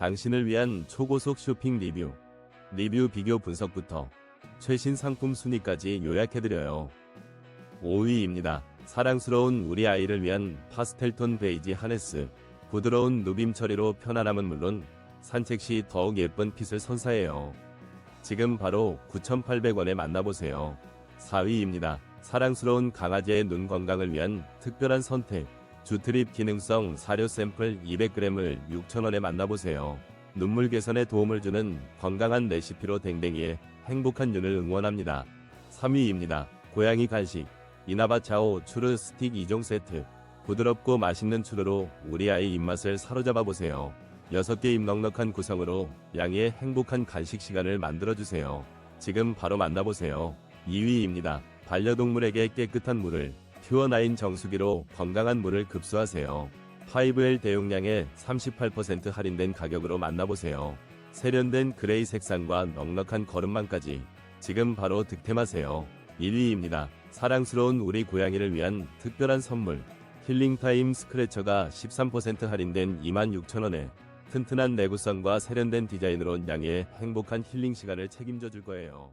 당신을 위한 초고속 쇼핑 리뷰, 리뷰 비교 분석부터 최신 상품 순위까지 요약해드려요. 5위입니다. 사랑스러운 우리 아이를 위한 파스텔톤 베이지 하네스. 부드러운 누빔 처리로 편안함은 물론 산책 시 더욱 예쁜 핏을 선사해요. 지금 바로 9,800원에 만나보세요. 4위입니다. 사랑스러운 강아지의 눈 건강을 위한 특별한 선택. 주트립 기능성 사료 샘플 200g을 6,000원에 만나보세요. 눈물 개선에 도움을 주는 건강한 레시피로 댕댕이의 행복한 눈을 응원합니다. 3위입니다. 고양이 간식. 이나바 차오 추르 스틱 2종 세트. 부드럽고 맛있는 추르로 우리 아이 입맛을 사로잡아 보세요. 6개 입 넉넉한 구성으로 양의 행복한 간식 시간을 만들어주세요. 지금 바로 만나보세요. 2위입니다. 반려동물에게 깨끗한 물을 퓨어나인 정수기로 건강한 물을 급수하세요. 5L 대용량에 38% 할인된 가격으로 만나보세요. 세련된 그레이 색상과 넉넉한 거름망까지 지금 바로 득템하세요. 1위입니다. 사랑스러운 우리 고양이를 위한 특별한 선물. 힐링타임 스크래처가 13% 할인된 26,000원에 튼튼한 내구성과 세련된 디자인으로 양의 행복한 힐링 시간을 책임져 줄 거예요.